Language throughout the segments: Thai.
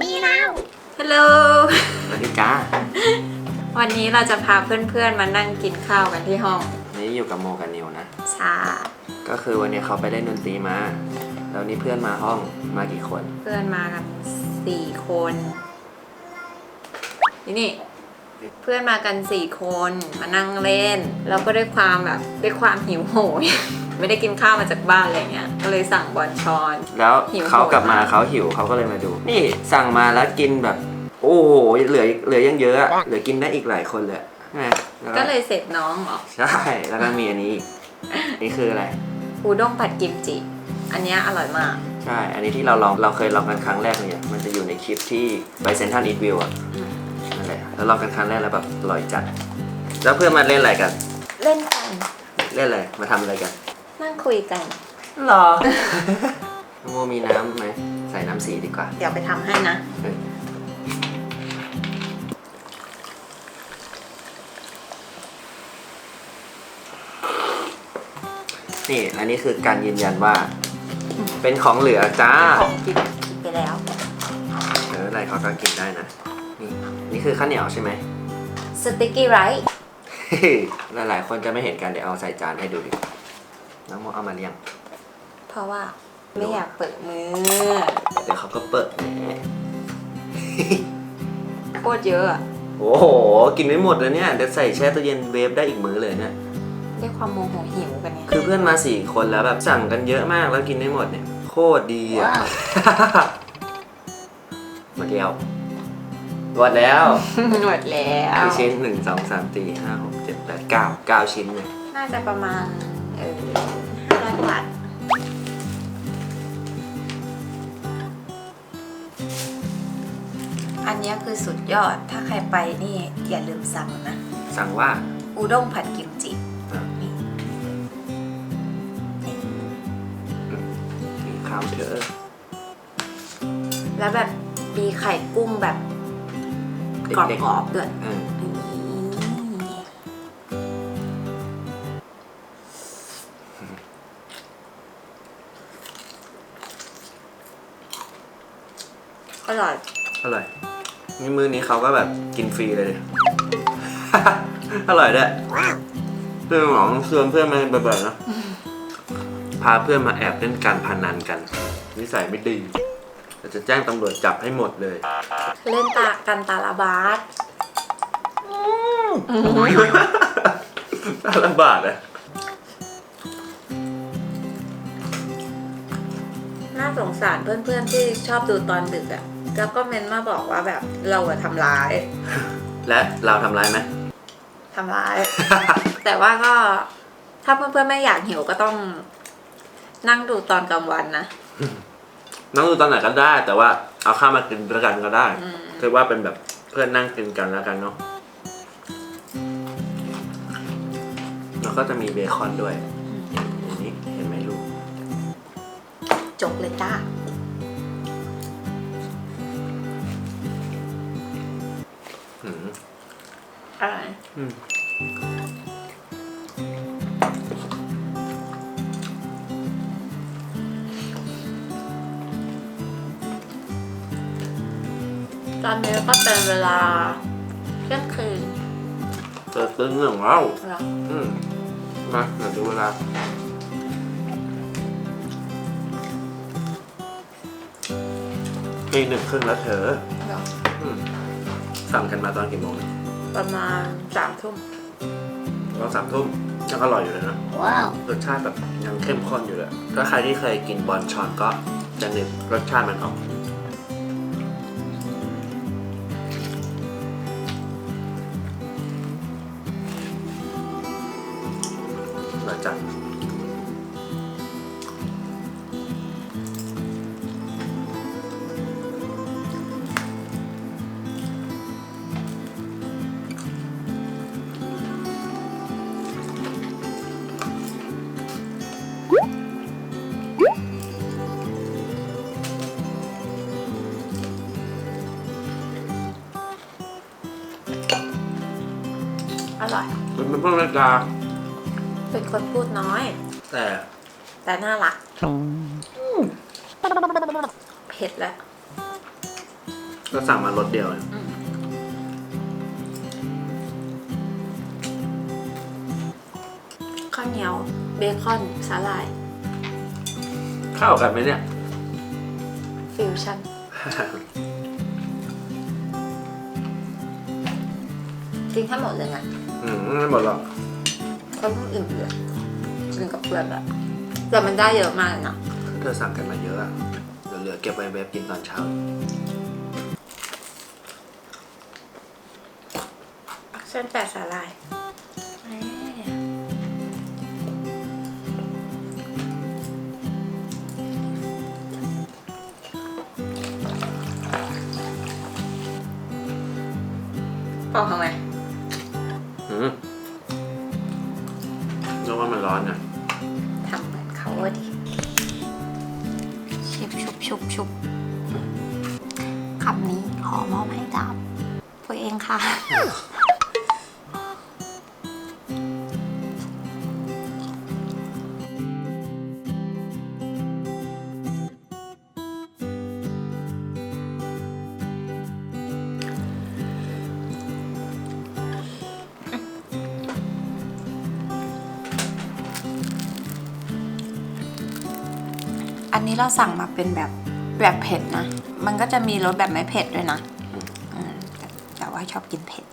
มีแล้วฮัลโหลสวัสดีจ้า วันนี้เราจะพาเพื่อนๆมานั่งกินข้าวกันที่ห้องวันนี้อยู่กับโมกับนิวนะชาก็คือวันนี้เขาไปเล่นดนตรีมา แล้วนี่เพื่อนมาห้องมากี่คน เพื่อนมากันสี่คน นี่นี่ เพื่อนมากันสี่คนมานั่งเล่น แล้วก็ด้วยความแบบด้วยความหิวโหย ไม่ได้กินข้าวมาจากบ้านอะไรเงี้ย ก็เลยสั่งบอลชอน แล้วหิวเขากลับมาโหยมากเขาหิวเขาก็เลยมาดู นี่สั่งมาแล้วกินแบบ โอ้โหเหลือเหลือยังเยอะอะเหลือกินได้อีกหลายคนเลยใช่ไหมแล้วก็เลยเสร็จน้องเหรอ ใช่แล้วก็มีอันนี้อีกนี่คืออะไร อูด้งผัดกิมจิ อันเนี้ยอร่อยมาก ใช่ อันนี้ที่เราลองเราเคยลองกันครั้งแรกเนี่ยมันจะอยู่ในคลิปที่ไปเซนทรัลอีทวิวอะอืมนั่น แหละแล้วลองกันครั้งแรกแล้วแบบอร่อยจัด แล้วเพื่อนมาเล่นอะไรกัน เล่นกัน เล่นอะไรมาทำอะไรกันนั่งคุยกัน หรอ โมมีน้ำไหมใส่น้ำสีดีกว่า เดี๋ยวไปทำให้นะเออนี่ อันนี้คือการยืนยันว่า เป็นของเหลือจ้าของกินกินไปแล้ว เอออะไรเขาก็กินได้นะนี่นี่ คือข้าวเหนียวใช่ไหมสติกกี้ไรซ์หลายๆคนจะไม่เห็นกันเดี๋ยวเอาใส่จานให้ดูดิน้องโมเอามาเลี้ยง เพราะว่าไม่อยากเปิดมือเดี๋ยวเขาก็เปิดแหมโคตรเยอะอะโอ้โห กินไม่หมดเลยเนี่ยเดี๋ยวใส่แช่ตู้เย็นเวฟได้อีกมื้อเลยเนี่ย ด้วยความโมโหหิวกันไงคือเพื่อนมาสี่คนแล้วแบบสั่งกันเยอะมากแล้วกินได้หมดเนี่ย โคตรดีอะหมดแล้ว หมดแล้วหมดแล้วกี่ชิ้นหนึ่งสองสามสี่ห้าหกเจ็ดแปดเก้าเก้าชิ้นเลยน่าจะประมาณเออห้าร้อยบาทอันเนี้ยคือสุดยอดถ้าใครไปนี่อย่าลืมสั่งนะ สั่งว่าอูด้งผัดกิมจิอะนี่กินข้าวเถอะแล้วแบบมีไข่กุ้งแบบ กรอบๆด้วยเออนี่อร่อย อร่อยนี่มื้อนี้เขาก็แบบกินฟรีเลยดิ อร่อยด้วยเพื่อนหมองชวนเพื่อนมาบ่อยๆนะพาเพื่อนมาแอบเล่นการพนันกันนิสัยไม่ดีเดี๋ยวจะแจ้งตำรวจจับให้หมดเลย เล่นตากันตาลาบาสตาละบาทอะน่าสงสารเพื่อนๆที่ชอบดูตอนดึกอะแล้วก็เมนมาบอกว่าแบบเราอะทำร้าย และเราทำร้ายไหมทำร้าย แต่ว่าก็ถ้าเพื่อนๆไม่อยากหิวก็ต้องนั่งดูตอนกลางวันนะน้องดูตอนไหนก็ได้แต่ว่า เอาข้าวมากินด้วยกันก็ได้อืม คือว่าเป็นแบบเพื่อนนั่งกินกันแล้วกันเนาะแล้วก็จะมีเบคอนด้วยอันนี้เห็นไหมลูกจบเลยจ้าอืม อะไรอืม อนนี้ก็เป็นเวลาเที่ยงคืนเปิดตึ้งหนึ่งแล้วแล้วอืมมาเดี๋ยวดูเวลาตีหนึ่งครึ่งแล้วเธอแล้วอืมสั่งกันมาตอนกี่โมงประมาณสามทุ่มตอนสามทุ่มยังอร่อยอยู่เลยนะ ว้าว รสชาติแบบยังเข้มข้นอยู่เลยถ้าใครที่เคยกินบอนชอนก็จะนึกรสชาติมันออก หลังจากอร่อย มันเป็นพวกนาฬิกา เป็นคนพูดน้อย แต่แต่น่ารักเผ็ดแล้ว ก็สั่งมารสเดียวเลยข้าวเหนียว เบคอนสาหร่าย เข้ากันไหมเนี่ย ฟิวชั่นกินทั้งหมดเลยนะอืมไม่หมดหรอก ก็ต้องอื่นๆกินกับเพื่อนแบบแต่มันได้เยอะมากเลยนะเธอสั่งกันมาเยอะอะเดี๋ยวเหลือเก็บไว้แบบกินตอนเช้า เส้นแปดสาหร่ายเปอกทำไมอืม นึกว่ามันร้อนนะทำเหมือนเขาอะดิชิบชุบชุบชุบคำนี้ขอมอบให้ดับตัวเองค่ะ อันนี้เราสั่งมาเป็นแบบแบบเผ็ดนะ มันก็จะมีรสแบบไม่เผ็ดด้วยนะแต่ว่าชอบกินเผ็ด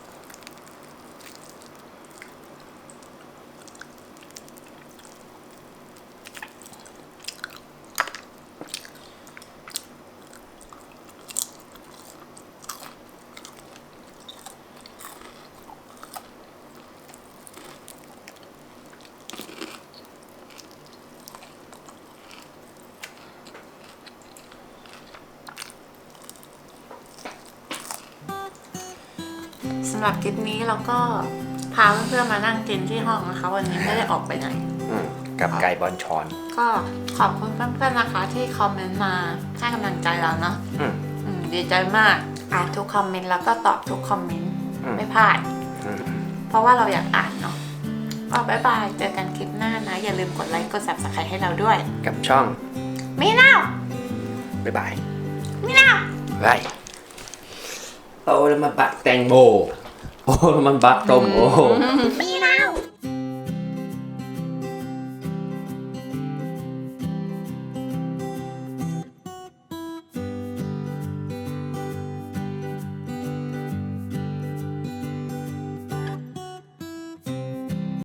หรับคลิปนี้เราก็พาเพื่อนๆมานั่งกินที่ห้องนะคะ วันนี้ไม่ได้ออกไปไหน อืมกับไก่บอลชอน ก็ขอบคุณเพื่อนๆนะคะ ที่คอมเมนต์มาให้กำลังใจเราเนาะอืมอืมดีใจมากอ่านทุกคอมเมนต์แล้วก็ตอบทุกคอมเมนต์อืม ไม่พลาด อืมเพราะว่าเราอยากอ่านเนาะก็บายบายเจอกันคลิปหน้านะ อย่าลืมกดไลค์กด subscribe ให้เราด้วย กับช่อง ไม่เน่า บ๊ายบาย ไม่เน่า บายโอ้แล้วมาบักแตงโม โอ้ มันบักตรงโอ้